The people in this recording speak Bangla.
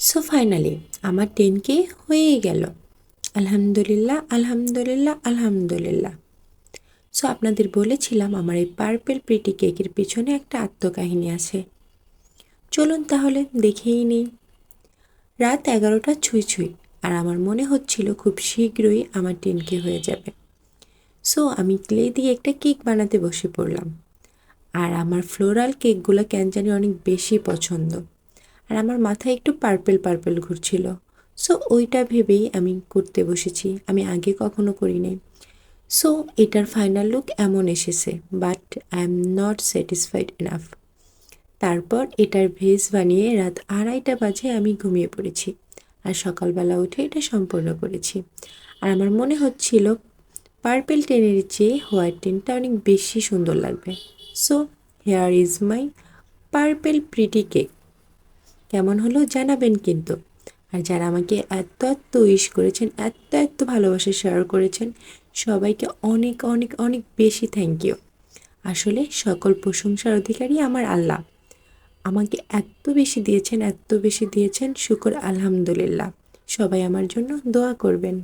সো ফাইনালি আমার টেন কে হয়েই গেল। আলহামদুলিল্লাহ আলহামদুলিল্লাহ আলহামদুলিল্লাহ। সো আপনাদের বলেছিলাম আমার এই পার্পেল প্রিটি কেকের পিছনে একটা আত্মকাহিনী আছে। চলুন তাহলে দেখেই নিই। রাত এগারোটা ছুঁই ছুঁই, আর আমার মনে হচ্ছিল খুব শীঘ্রই আমার টেনকে হয়ে যাবে। সো আমি ক্লে দিয়ে একটা কেক বানাতে বসে পড়লাম। আর আমার ফ্লোরাল কেকগুলো কেন জানি অনেক বেশি পছন্দ। আর আমার মাথায় একটু পার্পেল পার্পেল ঘুরছিল। সো ওইটা ভেবেই আমি করতে বসেছি। আমি আগে কখনো করিনি। সো এটার ফাইনাল লুক এমন এসেছে but I am not satisfied enough তারপর এটার ভেজ বানিয়ে রাত আড়াইটা বাজে আমি ঘুমিয়ে পড়েছি। আর সকালবেলা উঠে এটা সম্পূর্ণ করেছি। আর আমার মনে হচ্ছিল পার্পেল টেনের চেয়ে হোয়াইট টেনটা অনেক বেশি সুন্দর লাগবে। So here is my purple pretty cake কেমন হলো জানাবেন কিন্তু। আর যারা আমাকে এত এত উইশ করেছেন, এত এত ভালোবাসা শেয়ার করেছেন, সবাইকে অনেক অনেক অনেক বেশি থ্যাংক ইউ আসলে সকল প্রশংসার অধিকারী আমার আল্লাহ। আমাকে এত বেশি দিয়েছেন, এত বেশি দিয়েছেন, শুকর আলহামদুলিল্লাহ। সবাই আমার জন্য দোয়া করবেন।